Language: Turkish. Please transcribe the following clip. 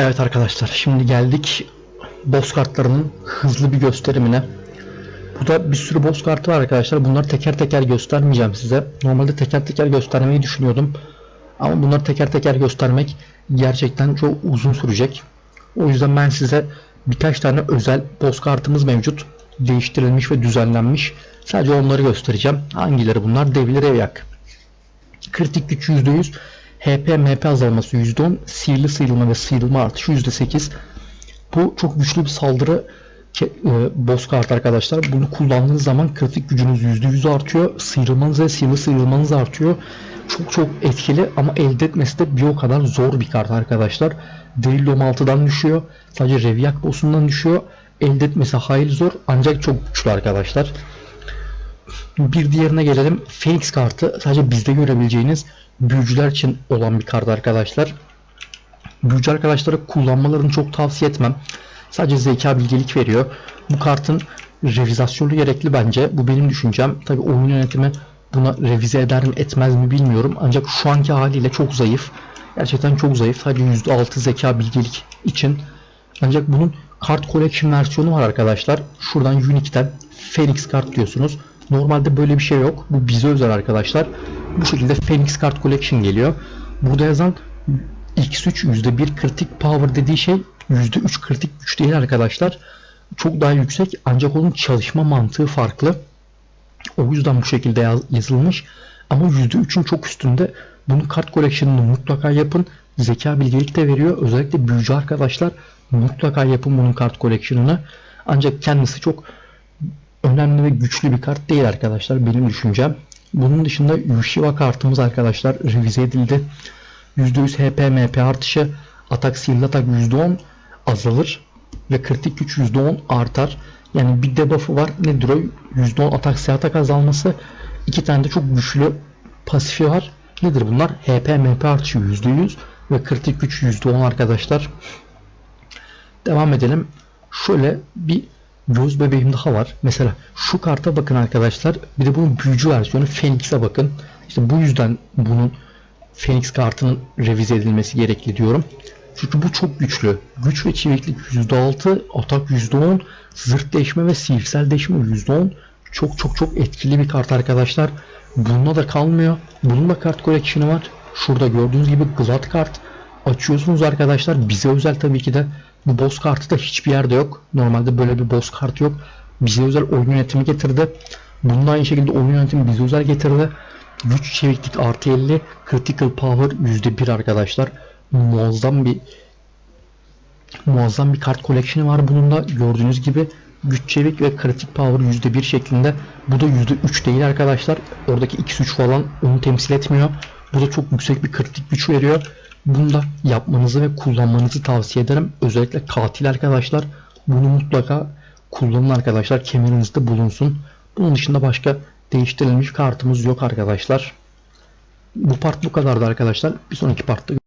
Evet arkadaşlar şimdi geldik boss kartlarının hızlı bir gösterimine. Burada bir sürü boss kartı var arkadaşlar. Bunları teker teker göstermeyeceğim size. Normalde teker teker göstermeyi düşünüyordum. Ama bunları teker teker göstermek gerçekten çok uzun sürecek. O yüzden ben size birkaç tane özel boss kartımız mevcut. Değiştirilmiş ve düzenlenmiş. Sadece onları göstereceğim. Hangileri bunlar? Devli Revyak. Kritik güç %100. HP MP azalması %10. Sihirli sıyrılma ve sıyrılma artışı %8. Bu çok güçlü bir saldırı e, boss kart arkadaşlar. Bunu kullandığınız zaman kritik gücünüz %100 artıyor. Sıyrılmanız ve sihirli sıyrılmanız artıyor. Çok çok etkili ama elde etmesi de bir o kadar zor bir kart arkadaşlar. Delilom 6'dan düşüyor. Sadece Revyak boss'undan düşüyor. Elde etmesi hayli zor ancak çok güçlü arkadaşlar. Bir diğerine gelelim. Phoenix kartı sadece bizde görebileceğiniz büyücüler için olan bir kart arkadaşlar. Büyücü arkadaşlara kullanmalarını çok tavsiye etmem. Sadece zeka bilgelik veriyor. Bu kartın revizasyonu gerekli bence. Bu benim düşüncem. Tabi oyun yönetimi buna revize eder mi etmez mi bilmiyorum. Ancak şu anki haliyle çok zayıf. Gerçekten çok zayıf. Sadece %6 zeka bilgelik için. Ancak bunun kart collection versiyonu var arkadaşlar. Şuradan Unique'den Phoenix kart diyorsunuz. Normalde böyle bir şey yok. Bu bize özel arkadaşlar. Bu şekilde Phoenix kart collection geliyor. Burada yazan X3 %1 kritik power dediği şey %3 kritik güç değil arkadaşlar. Çok daha yüksek ancak onun çalışma mantığı farklı. O yüzden bu şekilde yaz- yazılmış. Ama %3'ün çok üstünde. Bunun kart collection'ını mutlaka yapın. Zeka bilgelik de veriyor. Özellikle büyücü arkadaşlar mutlaka yapın bunun kart collection'ını. Ancak kendisi çok önemli ve güçlü bir kart değil arkadaşlar benim düşüncem. Bunun dışında Yushiwa kartımız arkadaşlar revize edildi. %100 HP MP artışı, atak sihirli atak %10 azalır ve kritik güç %10 artar. Yani bir debuff'ı var. Nedir o? %10 atak sihirli atak azalması. İki tane de çok güçlü pasifi var. Nedir bunlar? HP MP artışı %100 ve kritik güç %10 arkadaşlar. Devam edelim. Şöyle bir göz bebeğim daha var. Mesela şu karta bakın arkadaşlar. Bir de bunun büyücü versiyonu Phoenix'e bakın. İşte bu yüzden bunun Phoenix kartının revize edilmesi gerekli diyorum. Çünkü bu çok güçlü. Güç ve çeviklik %6, atak %10, zırh değişme ve sihirsel değişme %10. Çok çok çok etkili bir kart arkadaşlar. Bununla da kalmıyor. Bunun da kart koleksiyonu var. Şurada gördüğünüz gibi Glad kart açıyorsunuz arkadaşlar. Bize özel tabii ki de bu boss kartı da hiçbir yerde yok. Normalde böyle bir boss kartı yok. Bize özel oyun yönetimi getirdi. Bunun aynı şekilde oyun yönetimi bize özel getirdi. Güç çeviklik artı 50, critical power %1 arkadaşlar. Muazzam bir muazzam bir kart koleksiyonu var bunun da gördüğünüz gibi güç çevik ve kritik power %1 şeklinde. Bu da %3 değil arkadaşlar. Oradaki x3 falan onu temsil etmiyor. Bu da çok yüksek bir kritik güç veriyor. Bunu yapmanızı ve kullanmanızı tavsiye ederim. Özellikle katil arkadaşlar bunu mutlaka kullanın arkadaşlar. Kemerinizde bulunsun. Bunun dışında başka değiştirilmiş kartımız yok arkadaşlar. Bu part bu kadardı arkadaşlar. Bir sonraki partta